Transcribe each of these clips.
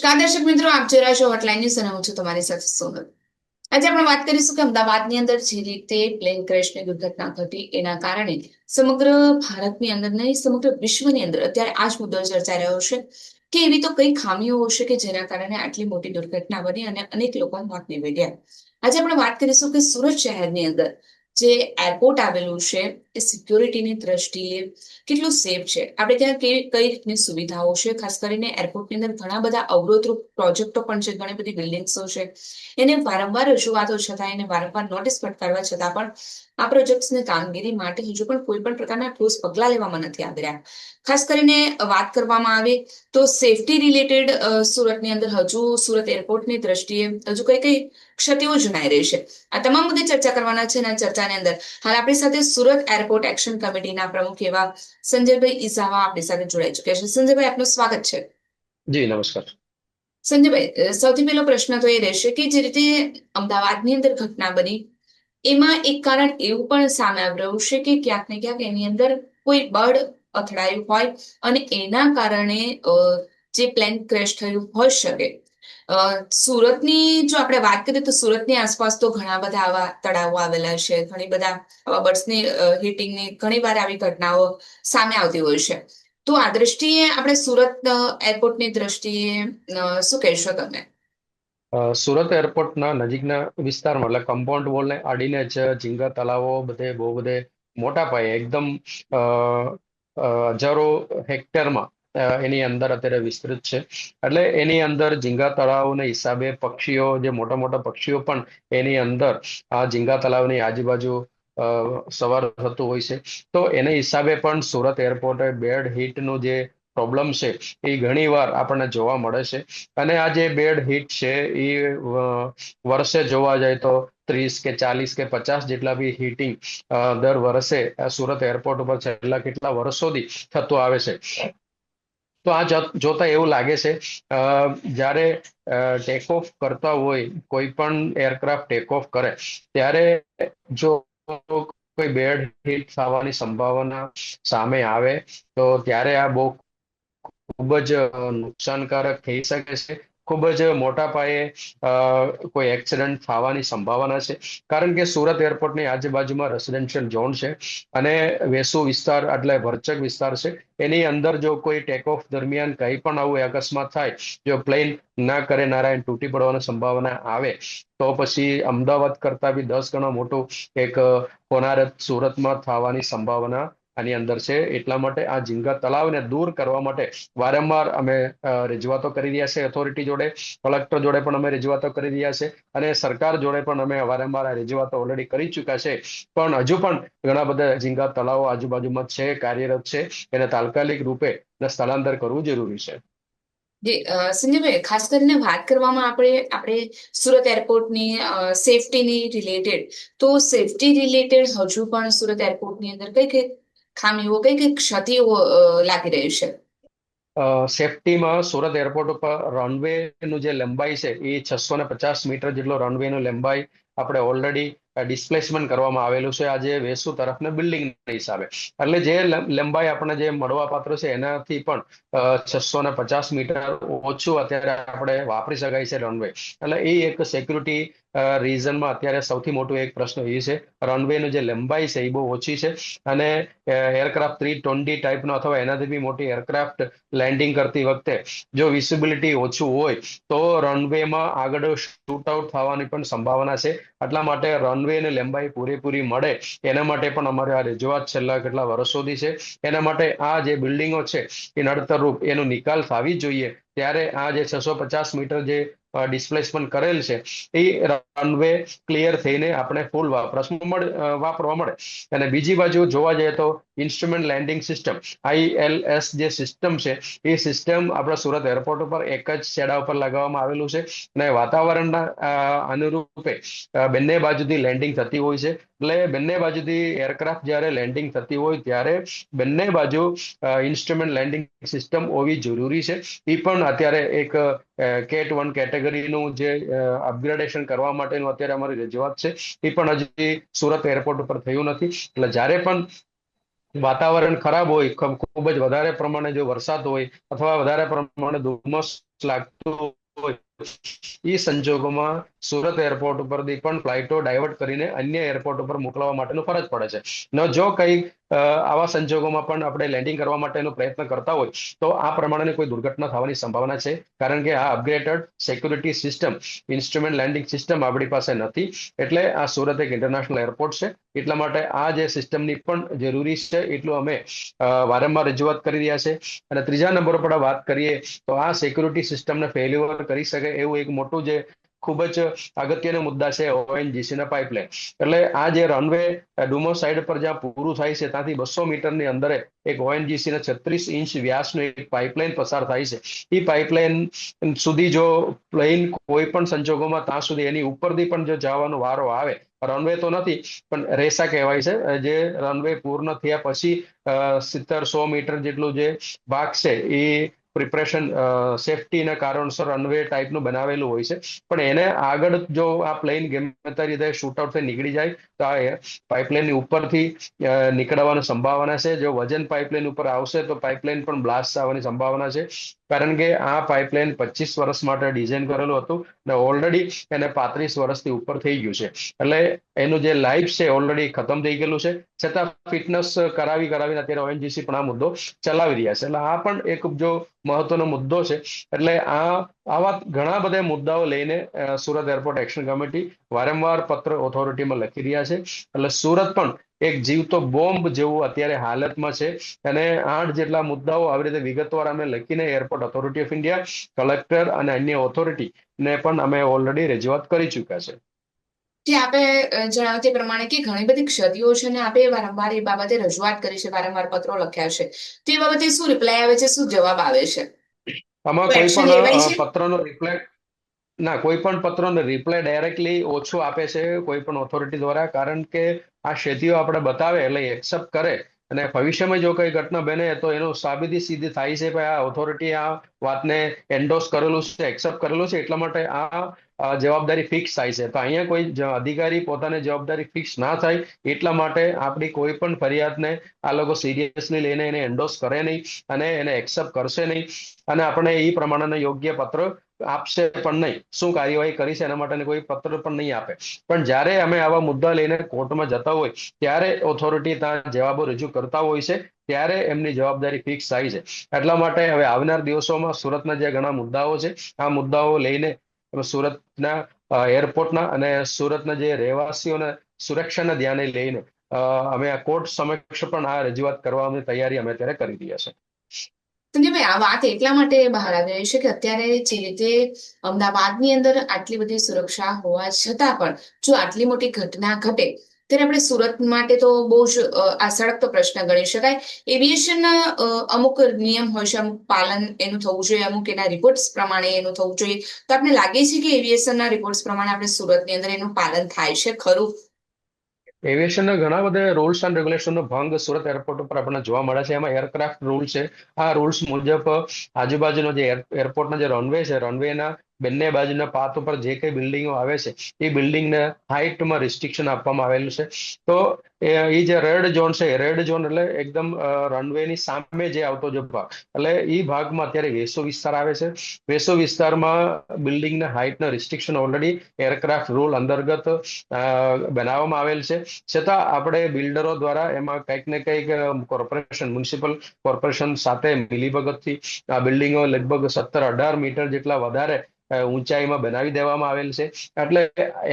નમસ્કાર દર્શક મિત્રો, આપ જોઈ રહ્યા છો હોટલાઇન ન્યૂઝ અને હું છું તમારી સાથે સોનલ. આજે આપણે વાત કરીશું કે અમદાવાદની અંદર જે રીતે પ્લેન ક્રેશની દુર્ઘટના ઘટી, એના કારણે સમગ્ર ભારતની અંદર નહીં, સમગ્ર વિશ્વની અંદર અત્યારે આ જ મુદ્દો ચર્ચાઈ રહ્યો છે કે એવી તો કઈ ખામીઓ હશે કે જેના કારણે આટલી મોટી દુર્ઘટના બની અને અનેક લોકો મોત નીવડ્યા આજે આપણે વાત કરીશું કે સુરત શહેરની અંદર જે એરપોર્ટ આવેલું છે, એ સિક્યોરિટીની દ્રષ્ટિએ કેટલું સેફ છે? આપણે ત્યાં કેવી કઈ રીતની સુવિધાઓ છે? ખાસ કરીને એરપોર્ટની અંદર ઘણા બધા અવરોધરૂપ પ્રોજેક્ટો પણ છે, ઘણી બધી બિલ્ડિંગ્સો છે. એને વારંવાર રજૂઆતો છતાં, એને વારંવાર નોટિસ ફટકારવા છતાં પણ આ પ્રોજેક્ટ્સની કામગીરી માટે હજુ પણ કોઈ પણ પ્રકારના ઠોસ પગલાં લેવામાં નથી આવી રહ્યા. ખાસ કરીને વાત કરવામાં આવે તો સેફટી રિલેટેડ સુરતની અંદર હજુ સુરત એરપોર્ટની દ્રષ્ટિએ હજુ કઈ કઈ ક્ષતિઓ જણાઈ રહી છે. આ તમામ મુદ્દે ચર્ચા કરવાના છે અને ચર્ચાની અંદર હાલ આપણી સાથે સુરત એરપોર્ટ એક્શન કમિટીના પ્રમુખ એવા સંજયભાઈ ઈસાવા આપણી સાથે જોડાઈ ચુક્યા છે. સંજયભાઈ આપનું સ્વાગત છે. જી નમસ્કાર. સંજયભાઈ સૌથી પહેલો પ્રશ્ન તો એ રહેશે કે જે રીતે અમદાવાદની અંદર ઘટના બની એમાં એક કારણ એવું પણ સામે આવી રહ્યું છે કે ક્યાંક ને ક્યાંક એની અંદર કોઈ બળ અથડાયું હોય અને એના કારણે જે પ્લેન ક્રેશ થયું હોઈ શકે. સુરતની જો આપણે વાત કરીએ તો સુરતની આસપાસ તો ઘણા બધા આવા તળાવો આવેલા છે. ઘણી બધા આવા બર્ડ્સની હિટિંગની ઘણી વાર આવી ઘટનાઓ સામે આવતી હોય છે. તો આ દ્રષ્ટિએ આપણે સુરત એરપોર્ટની દ્રષ્ટિએ શું કહેશો તમે? સુરત એરપોર્ટના નજીકના વિસ્તારમાં, એટલે કમ્પાઉન્ડ વોલને આડીને જ ઝીંગા તળાવો બધે બહુ બધે મોટા પાયે, એકદમ હજારો હેક્ટરમાં એની અંદર અત્યારે વિસ્તૃત છે. એટલે એની અંદર ઝીંગા તળાવને હિસાબે પક્ષીઓ, જે મોટા મોટા પક્ષીઓ પણ એની અંદર આ ઝીંગા તળાવની આજુબાજુ સવાર થતું હોય છે. તો એને હિસાબે પણ સુરત એરપોર્ટે બેડ હીટનું જે પ્રોબ્લેમ છે, એ ઘણીવાર આપણને જોવા મળે છે. અને આ જે બેડ હીટ છે, એ વર્ષે જોવા જાય તો ત્રીસ કે ચાલીસ કે પચાસ જેટલા બી હીટિંગ દર વર્ષે સુરત એરપોર્ટ ઉપર છેલ્લા કેટલા વર્ષોથી થતું આવે છે. તો આ જોતા એવું લાગે છે જ્યારે ટેક ઓફ કરતા હોય, કોઈ પણ એરક્રાફ્ટ ટેક ઓફ કરે, ત્યારે જો કોઈ બેડ હિટ થવાની સંભાવના સામે આવે, તો ત્યારે આ બહુ ખૂબ જ નુકસાનકારક થઈ શકે છે. ખૂબ જ મોટા પાયે કોઈ એક્સિડન્ટ થવાની સંભાવના છે. કારણ કે સુરત એરપોર્ટની આજુબાજુમાં રેસિડેન્શિયલ ઝોન છે અને વેસુ વિસ્તાર, એટલે ભરચક વિસ્તાર છે. એની અંદર જો કોઈ ટેક ઓફ દરમિયાન કંઈ પણ આવું અકસ્માત થાય, જો પ્લેન ના કરે, નારાયણ તૂટી પડવાની સંભાવના આવે, તો પછી અમદાવાદ કરતા બી દસ ગણો મોટું એક હોનારત સુરતમાં થવાની સંભાવના આની અંદર છે. એટલા માટે આ ઝીંગા તળાવને દૂર કરવા માટે વારંવાર અમે રજૂઆતો કરી રહ્યા છે ઓથોરિટી જોડે. કલેક્ટર જોડે પણ અમે રજૂઆતો કરી રહ્યા છે અને સરકાર જોડે પણ અમે વારંવાર આ રજૂઆતો ઓલરેડી કરી ચૂક્યા છે. પણ હજુ પણ ઘણા બધા ઝીંગા તળાવો આજુબાજુમાં છે, કાર્યરત છે. એને તાત્કાલિક રૂપે સ્થળાંતર કરવું જરૂરી છે. જી સંજયભાઈ, ખાસ કરીને વાત કરવામાં આપણે આપણે સુરત એરપોર્ટની સેફટીની રિલેટેડ તો સેફટી રિલેટેડ હજુ પણ સુરત એરપોર્ટની અંદર કઈ કઈ ખામીઓ કઈ કઈ ક્ષતિઓ લાગી રહી છે? સેફટીમાં સુરત એરપોર્ટ ઉપર રનવે નું જે લંબાઈ છે, એ છસો ને પચાસ મીટર જેટલો રનવે નું લંબાઈ આપણે ઓલરેડી ડિસ્પ્લેસમેન્ટ કરવામાં આવેલું છે. આજે વેસુ તરફના બિલ્ડિંગ હિસાબે. એટલે જે લંબાઈ આપણને જે મળવા પાત્ર છે, એનાથી પણ છસો ને પચાસ મીટર ઓછું અત્યારે આપણે વાપરી શકાય છે રનવે. એટલે એ એક સિક્યુરિટી રીઝનમાં અત્યારે સૌથી મોટો એક પ્રશ્ન એ છે. રનવેનું જે લંબાઈ છે એ બહુ ઓછી છે અને એરક્રાફ્ટ થ્રી ટ્વેન્ટી ટાઈપનો અથવા એનાથી બી મોટી એરક્રાફ્ટ લેન્ડિંગ કરતી વખતે જો વિઝિબિલિટી ઓછું હોય, તો રનવેમાં આગળ શૂટ આઉટ થવાની પણ સંભાવના છે. એટલા માટે રનવેની લંબાઈ પૂરેપૂરી મળે એના માટે પણ અમારે આ રજૂઆત છેલ્લા કેટલા વર્ષોથી છે. એના માટે આ જે બિલ્ડિંગો છે એ નડતરરૂપ એનો નિકાલ થવી જોઈએ. ત્યારે આ જે છસો પચાસ મીટર જે ડિસ્પ્લેસમેન્ટ કરેલ છે. એ રનવે ક્લિયર થઈને આપણે ફૂલ વપરાશમાં મળે વાપરવા મળે. અને બીજી બાજુ જોવા જઈએ તો ઇન્સ્ટ્રુમેન્ટ લેન્ડિંગ સિસ્ટમ આઈએલએસ જે સિસ્ટમ છે, એ સિસ્ટમ આપણા સુરત એરપોર્ટ ઉપર એક જ છેડા ઉપર લગાવવામાં આવેલું છે અને વાતાવરણના અનુરૂપે બંને બાજુથી લેન્ડિંગ થતી હોય છે. એટલે બંને બાજુથી એરક્રાફ્ટ જ્યારે લેન્ડિંગ થતી હોય ત્યારે બંને બાજુ ઇન્સ્ટ્રુમેન્ટ લેન્ડિંગ સિસ્ટમ હોવી જરૂરી છે. એ પણ અત્યારે એક કેટ વન કેટેગરીનું જે અપગ્રેડેશન કરવા માટેનું અત્યારે અમારી રજૂઆત છે. એ પણ હજી સુરત એરપોર્ટ ઉપર થયું નથી. એટલે જ્યારે પણ વાતાવરણ ખરાબ હોય, ખૂબ જ વધારે પ્રમાણે જો વરસાદ હોય અથવા વધારે પ્રમાણે ધુમ્મસ લાગતું હોય એ સંજોગોમાં સુરત એરપોર્ટ ઉપરથી પણ ફ્લાઇટો ડાયવર્ટ કરીને અન્ય એરપોર્ટ ઉપર મોકલવા માટેનું ફરજ પડે છે. ન જો કઈ આવા સંજોગોમાં પણ આપણે લેન્ડિંગ કરવા માટેનો પ્રયત્ન કરતા હોય, તો આ પ્રમાણેની કોઈ દુર્ઘટના થવાની સંભાવના છે. કારણ કે આ upgraded security system instrument landing system આપણી પાસે નથી. એટલે આ સુરત એક ઇન્ટરનેશનલ એરપોર્ટ છે. એટલા માટે આ જે સિસ્ટમની પણ જરૂરી છે, એટલું અમે વારંવાર રજૂઆત કરી રહ્યા છે. અને ત્રીજા નંબર પર વાત કરીએ, તો આ સિક્યુરિટી સિસ્ટમને ફેલ્યુઅર કરી શકે એવું એક મોટું જે ખૂબ જ અગત્યનો મુદ્દા છે ઓએનજીસીના પાઇપલાઇન. એટલે આ જે રનવે ડુમો સાઈડ પર જ્યાં પૂરું થાય છે, ત્યાંથી બસો મીટરની અંદર એક ઓએનજીસીના છત્રીસ ઇંચ વ્યાસનું એક પાઇપલાઇન પસાર થાય છે. એ પાઇપલાઇન સુધી જો પ્લેન કોઈ પણ સંજોગોમાં ત્યાં સુધી એની ઉપરથી પણ જો જવાનો વારો આવે રનવે તો નથી, પણ રેસા કહેવાય છે, જે રનવે પૂર્ણ થયા પછી સિત્તેર સો મીટર જેટલું જે ભાગ છે એ પ્રિપરેશન સેફટીના કારણસર રનવે ટાઈપનું બનાવેલું હોય છે. પણ એને આગળ જો આ પ્લેન ગમે રીતે શૂટઆઉટ નીકળી જાય, તો આ પાઇપલાઇનની ઉપરથી નીકળવાની સંભાવના છે. જો વજન પાઇપલાઇન ઉપર આવશે, તો પાઇપલાઇન પણ બ્લાસ્ટ થવાની સંભાવના છે. કારણ કે આ પાઇપલાઇન પચીસ વર્ષ માટે ડિઝાઇન કરેલું હતું અને ઓલરેડી એને પાંત્રીસ વર્ષથી ઉપર થઈ ગયું છે. એટલે એનું જે લાઈફ છે ઓલરેડી ખતમ થઈ ગયેલું છે. છતાં ફિટનેસ કરાવી કરાવીને અત્યારે ઓએનજીસી પણ આ મુદ્દો ચલાવી રહ્યા છે. એટલે આ પણ એક જો મહત્વનો મુદ્દો છે. એટલે આ, આવા ઘણા બધા મુદ્દાઓ લઈને સુરત એરપોર્ટ એક્શન કમિટી વારંવાર પત્ર ઓથોરિટીમાં લખી રહ્યા છે. એટલે સુરત પણ એક જીવતો બોમ્બ જેવું અત્યારે હાલતમાં છે. અને આઠ જેટલા મુદ્દાઓ આવી રીતે વિગતવાર અમે લખીને airport authority of India collector અને અન્ય ઓથોરિટી ને પણ અમે ઓલરેડી રજૂઆત કરી ચૂક્યા છે. જે આપે જણાવ્યું તે પ્રમાણે કે ઘણી બધી ક્ષતિઓ છે અને આપે વારંવાર એ બાબતે રજૂઆત કરી છે વારંવાર પત્રો લખ્યા છે. તે બાબતે શું રિપ્લાય આવે છે શું જવાબ આવે છે? આમાં કોઈ પણ? પત્રનો રિપ્લાય ના કોઈ પણ પત્રનો રિપ્લાય ડાયરેક્ટલી ઓછો આપે છે કોઈ પણ ઓથોરિટી દ્વારા કારણ કે આ ક્ષતિઓ આપણે બતાવે એટલે એક્સેપ્ટ કરે. અને ભવિષ્યમાં જો કઈ ઘટના બને તો એનું સાબિતી સીધી થાય છે કે આ ઓથોરિટી આ વાતને એન્ડોસ કરેલું છે એક્સેપ્ટ કરેલું છે, એટલા માટે આ જવાબદારી ફિક્સ થાય છે. તો અહીંયા કોઈ અધિકારી પોતાની જવાબદારી ફિક્સ ના થાય, એટલા માટે આપણી કોઈ પણ ફરિયાદને આ લોકો સિરિયસલી લઈને એને એન્ડોસ કરે નહીં અને એને એક્સેપ્ટ કરશે નહીં. અને આપણે એ પ્રમાણેના યોગ્ય પત્ર આપશે પણ નહીં. શું કાર્યવાહી કરી છે એના માટેની કોઈ પત્ર પણ નહીં આપે. પણ જ્યારે અમે આવા મુદ્દા લઈને કોર્ટમાં જતા હોય, ત્યારે ઓથોરિટી ત્યાં જવાબો રજૂ કરતા હોય છે, ત્યારે એમની જવાબદારી ફિક્સ થાય છે. એટલા માટે હવે આવનાર દિવસોમાં સુરતના જે ઘણા મુદ્દાઓ છે, આ મુદ્દાઓ લઈને સુરતના એરપોર્ટના અને સુરતના જે રહેવાસીઓને સુરક્ષાના ધ્યાને લઈને અમે આ કોર્ટ સમક્ષ પણ આ રજૂઆત કરવાની તૈયારી અમે અત્યારે કરી રહ્યા છે સંજયભાઈ આ વાત એટલા માટે બહાર આવી રહી છે કે અત્યારે જે રીતે અમદાવાદની અંદર આટલી બધી સુરક્ષા હોવા છતાં પણ જો આટલી મોટી ઘટના ઘટે, ત્યારે આપણે સુરત માટે તો બહુ જ આ તો પ્રશ્ન ગણી શકાય. એવિએશનના અમુક નિયમ હોય છે, અમુક પાલન એનું થવું જોઈએ, અમુક એના રિપોર્ટ્સ પ્રમાણે એનું થવું જોઈએ. તો આપણે લાગે છે કે એવિએશનના રિપોર્ટ્સ પ્રમાણે આપણે સુરતની અંદર એનું પાલન થાય છે ખરું? એવિએશનના ઘણા બધા રૂલ્સ એન્ડ રેગ્યુલેશનનો ભંગ સુરત એરપોર્ટ ઉપર આપણને જોવા મળે છે. એમાં એરક્રાફ્ટ રૂલ છે. આ રૂલ્સ મુજબ આજુબાજુનો જે એર- એરપોર્ટનો જે રનવે છે રનવેના બંને બાજુના પાથ ઉપર જે કઈ બિલ્ડિંગો આવે છે, એ બિલ્ડિંગને હાઇટમાં રિસ્ટ્રિક્શન આપવામાં આવેલું છે. તો એ એ જે રેડ ઝોન છે રેડ ઝોન એટલે એકદમ રનવેની સામે જે આવતો જે ભાગ, એટલે એ ભાગમાં અત્યારે વેસો વિસ્તાર આવે છે. વેસો વિસ્તારમાં બિલ્ડિંગના હાઇટના રિસ્ટ્રિક્શન ઓલરેડી એરક્રાફ્ટ રૂલ અંતર્ગત બનાવવામાં આવેલ છે. છતાં આપણે બિલ્ડરો દ્વારા એમાં કંઈક ને કંઈક કોર્પોરેશન મ્યુનિસિપલ કોર્પોરેશન સાથે મિલીભગતથી આ બિલ્ડિંગો લગભગ સત્તર અઢાર મીટર જેટલા વધારે ઊંચાઈમાં બનાવી દેવામાં આવેલ છે. એટલે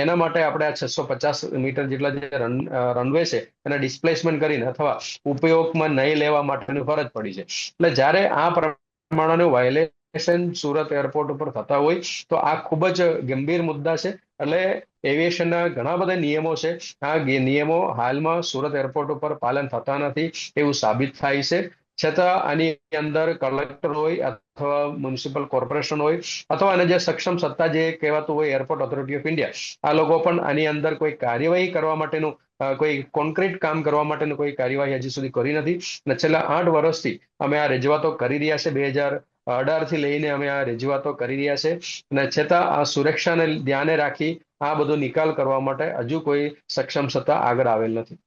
એના માટે આપણે આ છસો પચાસ મીટર જેટલા જે રન રનવે છે એને ડિસ્પ્લેસમેન્ટ કરીને અથવા ઉપયોગમાં નહીં લેવા માટેની ફરજ પડી છે. એટલે જ્યારે આ પ્રમાણેનું વાયોલેશન સુરત એરપોર્ટ ઉપર થતા હોય, તો આ ખૂબ જ ગંભીર મુદ્દા છે. એટલે એવિએશનના ઘણા બધા નિયમો છે. આ નિયમો હાલમાં સુરત એરપોર્ટ ઉપર પાલન થતા નથી એવું સાબિત થાય છે. છતાં આની અંદર કલેક્ટર હોય અથવા મ્યુનિસિપલ કોર્પોરેશન હોય અથવા અને જે સક્ષમ સત્તા જે કહેવાતું હોય એરપોર્ટ ઓથોરિટી ઓફ ઇન્ડિયા આ લોકો પણ આની અંદર કોઈ કાર્યવાહી કરવા માટેનું કોઈ કોન્ક્રીટ કામ કરવા માટેનું કોઈ કાર્યવાહી હજી સુધી કરી નથી. અને છેલ્લા આઠ વર્ષથી અમે આ રજૂઆતો કરી રહ્યા છે. બે હજાર અઢારથી લઈને અમે આ રજૂઆતો કરી રહ્યા છે. અને છતાં આ સુરક્ષાને ધ્યાને રાખી આ બધો નિકાલ કરવા માટે હજુ કોઈ સક્ષમ સત્તા આગળ આવેલ નથી.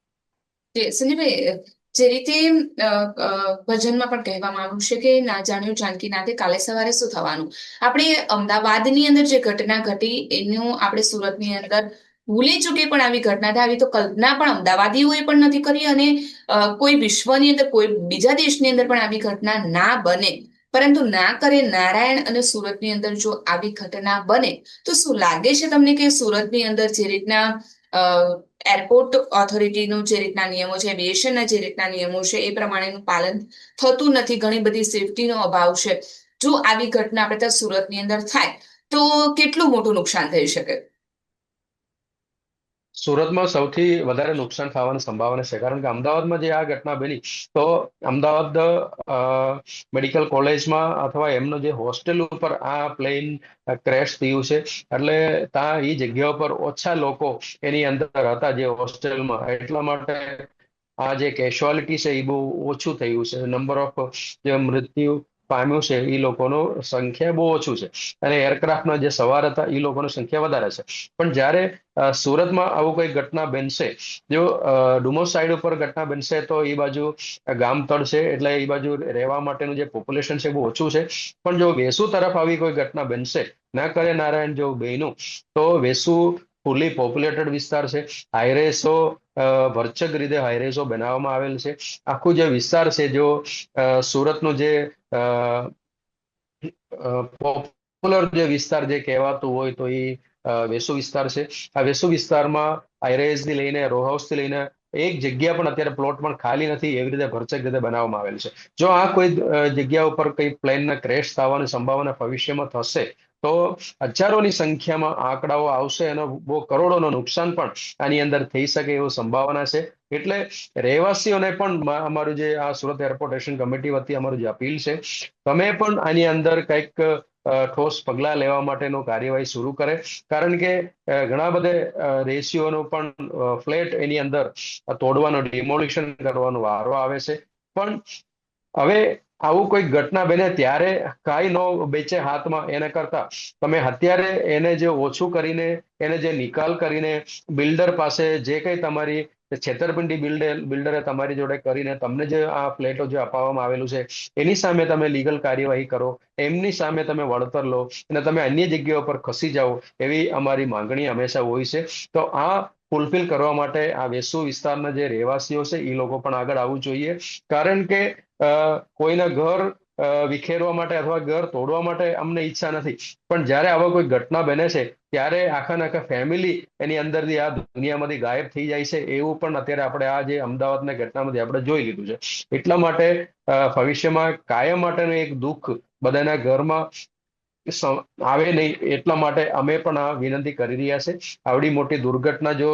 સંજયભાઈ જે રીતે ભજનમાં પણ કહેવામાં આવ્યું છે કે ના જાણ્યું જાનકી નાથે કાલે સવારે શું થવાનું. આપણે અમદાવાદની અંદર જે ઘટના ઘટી, એનું આપણે સુરતની અંદર ભૂલી ચૂકે પણ આવી ઘટના થાય, આવી તો કલ્પના પણ અમદાવાદીઓએ પણ નથી કરી અને કોઈ વિશ્વની અંદર, કોઈ બીજા દેશની અંદર પણ આવી ઘટના ના બને. પરંતુ ના કરે નારાયણ અને સુરતની અંદર જો આવી ઘટના બને, તો શું લાગે છે તમને કે સુરતની અંદર જે રીતના એરપોર્ટ ઓથોરિટીનું જે રીતના નિયમો છે, એવિએશનના જે રીતના નિયમો છે, એ પ્રમાણેનું પાલન થતું નથી, ઘણી બધી સેફટીનો અભાવ છે. જો આવી ઘટના આપણે ત્યાં સુરતની અંદર થાય, તો કેટલું મોટું નુકસાન થઈ શકે? સુરતમાં સૌથી વધારે નુકસાન થવાની સંભાવના છે. કારણ કે અમદાવાદમાં જે આ ઘટના બની, તો અમદાવાદ મેડિકલ કોલેજમાં અથવા એમનો જે હોસ્ટેલ ઉપર આ પ્લેન ક્રેશ થયું છે. એટલે ત્યાં એ જગ્યા ઉપર ઓછા લોકો એની અંદર હતા જે હોસ્ટેલમાં. એટલા માટે આ જે કેશ્યુઆલિટી છે એ બહુ ઓછું થયું છે. નંબર ઓફ જે મૃત્યુ પામ્યું છે એ લોકોનો સંખ્યા બહુ ઓછું છે. અને એરક્રાફ્ટના જે સવાર હતા એ લોકોની સંખ્યા વધારે છે. પણ જ્યારે સુરતમાં આવું કોઈ ઘટના બનશે, જો ડુમસ સાઈડ ઉપર ઘટના બનશે, તો એ બાજુ ગામ તળ છે એટલે એ બાજુ રહેવા માટેનું જે પોપ્યુલેશન છે બહુ ઓછું છે. પણ જો વેસુ તરફ આવી કોઈ ઘટના બનશે, ના કરે નારાયણ જો બેનું તો વેસુ ફૂલી પોપ્યુલેટેડ વિસ્તાર છે. હાઈરેસો ભરચક રીતે હાઈરેસો બનાવવામાં આવેલ છે. આખું જે વિસ્તાર છે, જો સુરતનું જે પોપ્યુલર જે વિસ્તાર જે કહેવાતું હોય તો એ વેસુ વિસ્તાર છે. આ વેસુ વિસ્તારમાં હાઈરેઝથી લઈને રો હાઉસથી લઈને એક જગ્યા પણ અત્યારે પ્લોટ પણ ખાલી નથી, એવી રીતે ભરચક રીતે બનાવવામાં આવેલ છે. જો આ કોઈ જગ્યા ઉપર કઈ પ્લેનના ક્રેશ થવાની સંભાવના ભવિષ્યમાં થશે, તો હજારોની સંખ્યામાં આંકડાઓ આવશે અને બહુ કરોડોનું નુકસાન પણ આની અંદર થઈ શકે એવો સંભાવના છે. એટલે રહેવાસીઓને પણ અમારું જે આ સુરત એરપોર્ટ એક્શન કમિટી વતી અમારું જે અપીલ છે, તમે પણ આની અંદર કંઈક ઠોસ પગલાં લેવા માટેનો કાર્યવાહી શરૂ કરે. કારણ કે ઘણા બધે રેશિયોનો પણ ફ્લેટ એની અંદર તોડવાનો, ડિમોલિશન કરવાનો વારો આવે છે. પણ હવે આવું કોઈ ઘટના બને ત્યારે કાંઈ ન બેચે હાથમાં એના કરતા. તમે અત્યારે એને જે ઓછું કરીને, એને જે નિકાલ કરીને બિલ્ડર પાસે જે કંઈ તમારી છેતરપિંડી બિલ્ડર બિલ્ડરે તમારી જોડે કરીને તમને જે આ ફ્લેટો જે અપાવવામાં આવેલું છે, એની સામે તમે લીગલ કાર્યવાહી કરો, એમની સામે તમે વળતર લો અને તમે અન્ય જગ્યાઓ પર ખસી જાઓ એવી અમારી માંગણી હંમેશા હોય છે. તો આ ફૂલફિલ કરવા માટે આ વેસુ વિસ્તારના જે રહેવાસીઓ છે એ લોકો પણ આગળ આવવું જોઈએ. કારણ કે કોઈના ઘર વિખેરવા માટે અથવા ઘર તોડવા માટે અમને ઈચ્છા નથી. પણ જ્યારે આવા કોઈ ઘટના બને છે, ત્યારે આખા આખા ફેમિલી એની અંદરથી આ દુનિયામાંથી ગાયબ થઈ જાય છે, એવું પણ અત્યારે આપણે આ જે અમદાવાદના ઘટનામાંથી આપણે જોઈ લીધું છે. એટલા માટે ભવિષ્યમાં કાયમ માટેનું એક દુઃખ બધાના ઘરમાં આવે નહીં એટલા માટે અમે પણ આ વિનંતી કરી રહ્યા છે. આવડી મોટી દુર્ઘટના જો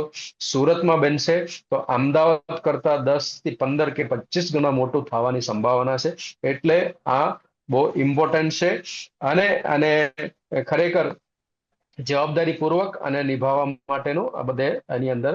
સુરતમાં બનશે, તો અમદાવાદ કરતા દસથી પંદર કે પચીસ ગણા મોટું થવાની સંભાવના છે. એટલે આ બહુ ઇમ્પોર્ટન્ટ છે અને અને ખરેખર જવાબદારીપૂર્વક અને નિભાવવા માટેનું આ બધે એની અંદર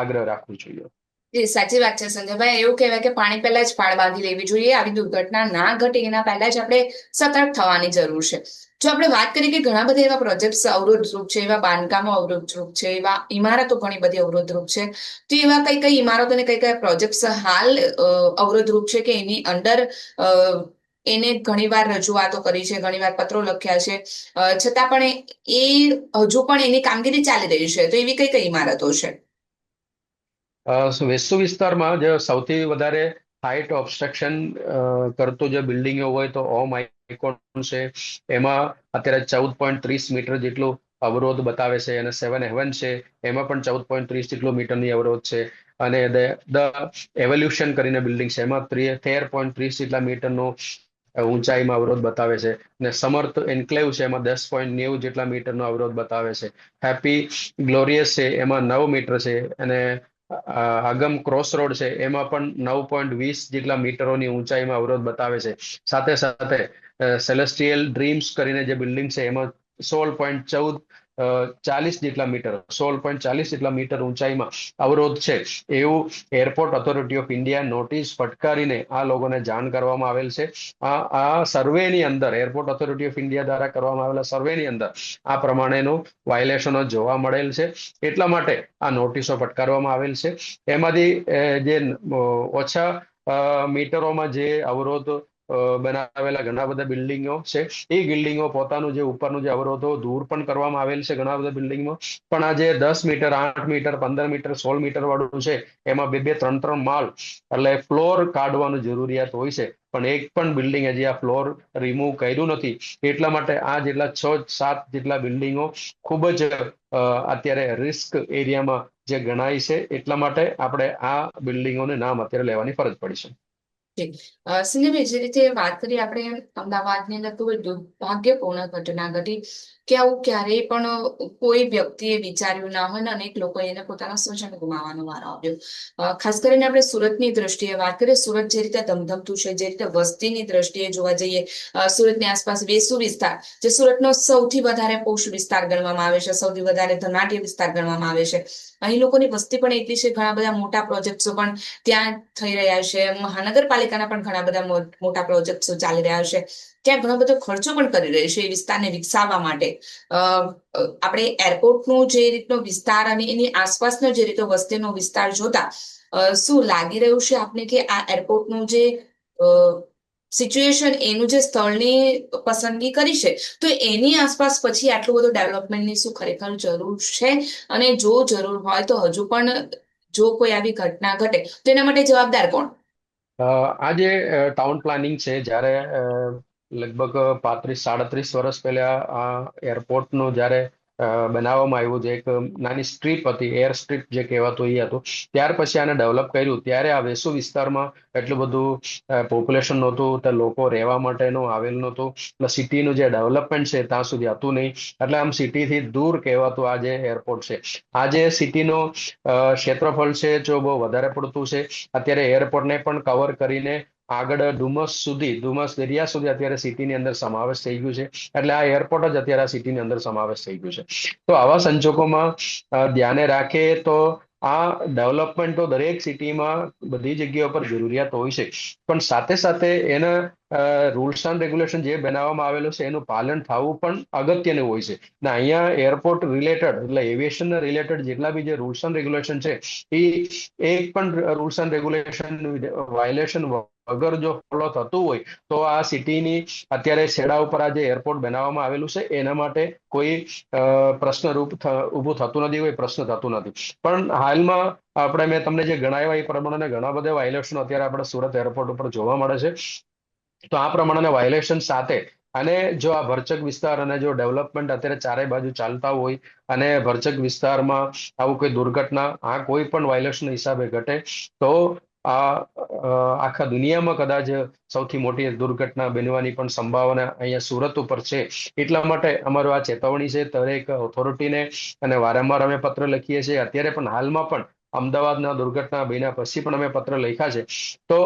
આગ્રહ રાખવું જોઈએ. જી સાચી વાત છે સંજયભાઈ. એવું કહેવાય કે પાણી પહેલા જ પાળ બાંધી લેવી જોઈએ. આવી દુર્ઘટના ના ઘટે એના પહેલા જ આપણે સતર્ક થવાની જરૂર છે. જો આપણે વાત કરીએ કે ઘણા બધા એવા પ્રોજેક્ટ્સ અવરોધરૂપ છે એવા બાંધકામો અવરોધરૂપ છે એવા ઇમારતો ઘણી બધી અવરોધરૂપ છે તો એવા કઈ કઈ ઇમારતો અને કઈ કઈ પ્રોજેક્ટ્સ હાલ અવરોધરૂપ છે કે એની અંદર અ, એને ઘણીવાર રજૂઆતો કરી છે ઘણીવાર પત્રો લખ્યા છે. છતાં પણ એ એ હજુ પણ એની કામગીરી ચાલી રહી છે. તો એવી કઈ કઈ ઇમારતો છે? અ, વેસુ વિસ્તારમાં જે સૌથી વધારે હાઇટ ઓબ્સ્ટ્રક્શન કરતું જે બિલ્ડિંગો હોય તો ઓમ આઇકોન છે. એમાં અત્યારે ચૌદ પોઈન્ટ ત્રીસ મીટર જેટલું અવરોધ બતાવે છે અને સેવન હેવન છે. એમાં પણ ચૌદ પોઈન્ટ ત્રીસ જેટલો મીટરની અવરોધ છે. અને ધ એવોલ્યુશન કરીને બિલ્ડિંગ છે. એમાં તેર પોઈન્ટ ત્રીસ જેટલા મીટરનો ઊંચાઈમાં અવરોધ બતાવે છે. અને સમર્થ એન્કલેવ છે. એમાં દસ પોઈન્ટ નેવું જેટલા મીટરનો અવરોધ બતાવે છે. હેપી ગ્લોરિયસ છે. એમાં નવ મીટર છે. અને આગમ ક્રોસ રોડ છે. એમાં પણ નવ પોઈન્ટ વીસ જેટલા મીટરોની ઊંચાઈમાં અવરોધ બતાવે છે. સાથે સાથે સેલેસ્ટિયલ ડ્રીમ્સ કરીને જે બિલ્ડિંગ છે, એમાં સોળ પોઈન્ટ ચૌદ ચાલીસ જેટલા મીટર, સોળ પોઈન્ટ ચાલીસ જેટલા મીટર ઊંચાઈમાં અવરોધ છે. એવું airport authority of India notice ફટકારીને આ લોકોને જાણ કરવામાં આવેલ છે. આ આ સર્વેની અંદર એરપોર્ટ ઓથોરિટી ઓફ ઇન્ડિયા દ્વારા કરવામાં આવેલા સર્વેની અંદર આ પ્રમાણેનું વાયોલેશનો જોવા મળેલ છે. એટલા માટે આ નોટિસો ફટકારવામાં આવેલ છે. એમાંથી જે ઓછા મીટરોમાં જે અવરોધ બનાવેલા ઘણા બધા બિલ્ડિંગો છે. એ બિલ્ડિંગો પોતાનું જે ઉપરનું જે અવરોધો દૂર પણ કરવામાં આવેલ છે ઘણા બધા બિલ્ડિંગમાં. પણ આ જે દસ મીટર, આઠ મીટર, પંદર મીટર, સોળ મીટર વાળું છે, એમાં બે બે, ત્રણ ત્રણ માળ એટલે ફ્લોર કાઢવાનું જરૂરિયાત હોય છે. પણ એક પણ બિલ્ડિંગ હજી આ ફ્લોર રિમૂવ કર્યું નથી. એટલા માટે આ જેટલા છ, સાત જેટલા બિલ્ડિંગો ખૂબ જ અત્યારે રિસ્ક એરિયામાં જે ગણાય છે, એટલા માટે આપણે આ બિલ્ડિંગોને નામ અત્યારે લેવાની ફરજ પડી છે. અ, સંજયભાઈ જે રીતે વાત કરી આપણે અમદાવાદની અંદર ખૂબ દુર્ભાગ્યપૂર્ણ ઘટના ઘટી કે આવું ક્યારેય પણ કોઈ વ્યક્તિએ વિચાર્યું ના હોય ને અનેક લોકોએ એને પોતાના સ્વજન ગુમાવવાનો વારો આવ્યો. ખાસ કરીને આપણે સુરતની દ્રષ્ટિએ વાત કરીએ સુરત જે રીતે ધમધમતું છે જે રીતે વસ્તીની દ્રષ્ટિએ જોવા જઈએ સુરતની આસપાસ વેસુ વિસ્તાર જે સુરતનો સૌથી વધારે પોષ વિસ્તાર ગણવામાં આવે છે સૌથી વધારે ધનાઢ્ય વિસ્તાર ગણવામાં આવે છે. અહીં લોકોની વસ્તી પણ એટલી છે, ઘણા બધા મોટા પ્રોજેક્ટ્સો પણ ત્યાં થઈ રહ્યા છે. મહાનગરપાલિકાના પણ ઘણા બધા મોટા પ્રોજેક્ટ્સો ચાલી રહ્યા છે. ત્યાં ઘણો બધો ખર્ચો પણ કરી રહ્યો છે એ વિસ્તારને વિકસાવવા માટે. આપણે એરપોર્ટનો જે રીતનો વિસ્તાર અને એની આસપાસનો જે રીતનો વસ્તીનો વિસ્તાર જોતા શું લાગી રહ્યું છે આપને કે આ એરપોર્ટનું જે સિચ્યુએશન એનું જે સ્થળની પસંદગી કરી છે, તો એની આસપાસ પછી આટલું બધું ડેવલપમેન્ટની શું ખરેખર જરૂર છે? અને જો જરૂર હોય તો હજુ પણ જો કોઈ આવી ઘટના ઘટે, તો એના માટે જવાબદાર કોણ? આ જે ટાઉન પ્લાનિંગ છે, જ્યારે લગભગ પાંત્રીસ, સાડત્રીસ વર્ષ પહેલા આ એરપોર્ટનું જ્યારે બનાવવામાં આવ્યું છે. એક નાની સ્ટ્રીપ હતી, એર સ્ટ્રીપ જે કહેવાતું એ હતું. ત્યાર પછી આને ડેવલપ કર્યું. ત્યારે આ વેસુ વિસ્તારમાં એટલું બધું પોપ્યુલેશન નહોતું, ત્યાં લોકો રહેવા માટેનું આવેલ નહોતું. એટલે સિટીનું જે ડેવલપમેન્ટ છે, ત્યાં સુધી હતું નહીં. એટલે આમ સિટીથી દૂર કહેવાતું આ જે એરપોર્ટ છે. આ જે સિટીનો ક્ષેત્રફળ છે, જો બહુ વધારે પડતું છે, અત્યારે એરપોર્ટને પણ કવર કરીને આગળ ડુમસ સુધી, ડુમસ દરિયા સુધી અત્યારે સિટીની અંદર સમાવેશ થઈ ગયું છે. એટલે આ એરપોર્ટ જ અત્યારે આ સિટીની અંદર સમાવેશ થઈ ગયું છે. તો આવા સંજોગોમાં ધ્યાને રાખે તો આ ડેવલપમેન્ટ તો દરેક સિટીમાં બધી જગ્યાઓ પર જરૂરિયાત હોય છે. પણ સાથે સાથે એના રૂલ્સ એન્ડ રેગ્યુલેશન જે બનાવવામાં આવેલું છે, એનું પાલન થવું પણ અગત્યનું હોય છે. ને અહીંયા એરપોર્ટ રિલેટેડ એટલે એવિએશન રિલેટેડ જેટલા બી જે રૂલ્સ એન્ડ રેગ્યુલેશન છે, એ એક પણ રૂલ્સ એન્ડ રેગ્યુલેશન વાયોલેશન વગર જો ફોલો થતું હોય, તો આ સિટીની અત્યારે શેડા ઉપર આ જે એરપોર્ટ બનાવવામાં આવેલું છે, એના માટે કોઈ પ્રશ્નરૂપ ઊભું થતું નથી, કોઈ પ્રશ્ન થતું નથી. પણ હાલમાં આપણે મેં તમને જે ગણાવ્યા એ પ્રમાણે ઘણા બધા વાયોલેશનો અત્યારે આપણે સુરત એરપોર્ટ ઉપર જોવા મળે છે. તો આ પ્રમાણેના વાયોલેશન સાથે અને જો આ ભરચક વિસ્તાર અને જો ડેવલપમેન્ટ અત્યારે ચારે બાજુ ચાલતા હોય અને ભરચક વિસ્તારમાં આવું કોઈ દુર્ઘટના, આ કોઈ પણ વાયોલેશન હિસાબે ઘટે, તો આ આખા દુનિયામાં કદાચ સૌથી મોટી દુર્ઘટના બનવાની પણ સંભાવના અહીંયા સુરત ઉપર છે. એટલા માટે અમારું આ ચેતવણી છે, દરેક ઓથોરિટીને અને વારંવાર અમે પત્ર લખીએ છીએ. અત્યારે પણ હાલમાં પણ અમદાવાદના દુર્ઘટના બન્યા પછી પણ અમે પત્ર લખ્યા છે. તો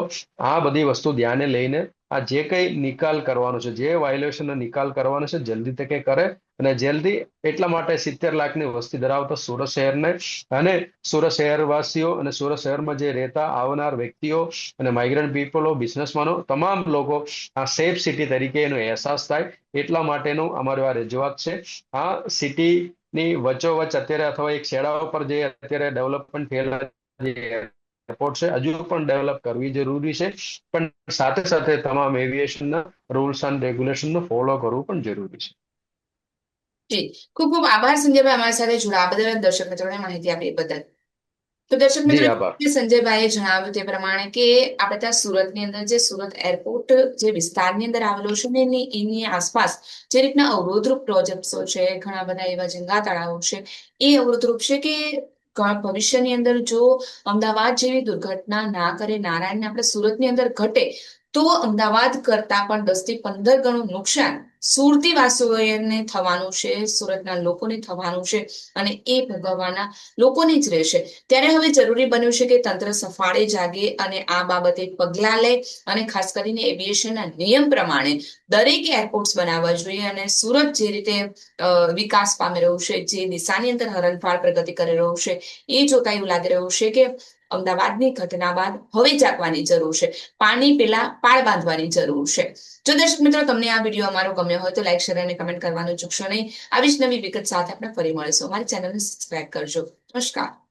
આ બધી વસ્તુ ધ્યાને લઈને આ જે કંઈ નિકાલ કરવાનો છે, જે વાયોલેશનનો નિકાલ કરવાનો છે, જલ્દી તકે કરે અને જલ્દી એટલા માટે સિત્તેર લાખની વસ્તી ધરાવતા સુરત શહેરને અને સુરત શહેરવાસીઓ અને સુરત શહેરમાં જે રહેતા આવનાર વ્યક્તિઓ અને માઇગ્રન્ટ પીપલો બિઝનેસમેનો તમામ લોકો આ સેફ સિટી તરીકે એનો અહેસાસ થાય એટલા માટેનું અમારું આ રજૂઆત છે. આ સિટીની વચ્ચોવચ્ચ અત્યારે અથવા એક શેડા ઉપર જે અત્યારે ડેવલપમેન્ટ થયેલા એરપોર્ટ છે. હજુ પણ ડેવલપ કરવી જરૂરી છે. પણ સાથે સાથે તમામ એવિએશનના રૂલ્સ એન્ડ રેગ્યુલેશનનો ફોલો કરવું પણ જરૂરી છે. જી. ખૂબ ખૂબ આભાર સંજયભાઈ અમારી સાથે જોડાવા બદલ દર્શક મિત્રોને માહિતી આપી બદલ. તો દર્શક મિત્રો સંજયભાઈએ જણાવ્યું તે પ્રમાણે કે આપણે ત્યાં સુરતની અંદર જે સુરત એરપોર્ટ જે વિસ્તારની અંદર આવેલો છે ને એની એની આસપાસ જે રીતના અવરોધરૂપ પ્રોજેક્ટ્સો છે ઘણા બધા એવા જંગા તળાવો છે એ અવરોધરૂપ છે કે ભવિષ્યની અંદર જો અમદાવાદ જેવી દુર્ઘટના ના કરે નારાયણને આપણે સુરતની અંદર ઘટે તો અમદાવાદ કરતા પણ દસથી પંદર ગણું નુકસાન સુરતી વાસીઓને થવાનું છે, સુરતના લોકોને થવાનું છે અને એ ભોગવવાના લોકોને જ રહેશે. ત્યારે હવે જરૂરી બન્યું છે કે તંત્ર સફાળે જાગે અને આ બાબતે પગલાં લે અને ખાસ કરીને એવિએશનના નિયમ પ્રમાણે દરેક એરપોર્ટ્સ બનાવવા જોઈએ અને સુરત જે રીતે વિકાસ પામી રહ્યું છે, જે દિશાની અંદર હરણફાળ પ્રગતિ કરી રહ્યું છે, એ જોતા એવું લાગી રહ્યું છે કે અમદાવાદની ઘટના બાદ હવે જાગવાની જરૂર છે. પાણી પેલા પાળ બાંધવાની જરૂર છે. જો દર્શક મિત્રો તમને આ વીડિયો અમારો ગમ્યો હોય તો લાઈક શેર અને કમેન્ટ કરવાનું ચૂકશો નહીં. આવી જ નવી વિગત સાથે આપણે ફરી મળીશું. અમારી ચેનલને સબસ્ક્રાઈબ કરજો. નમસ્કાર.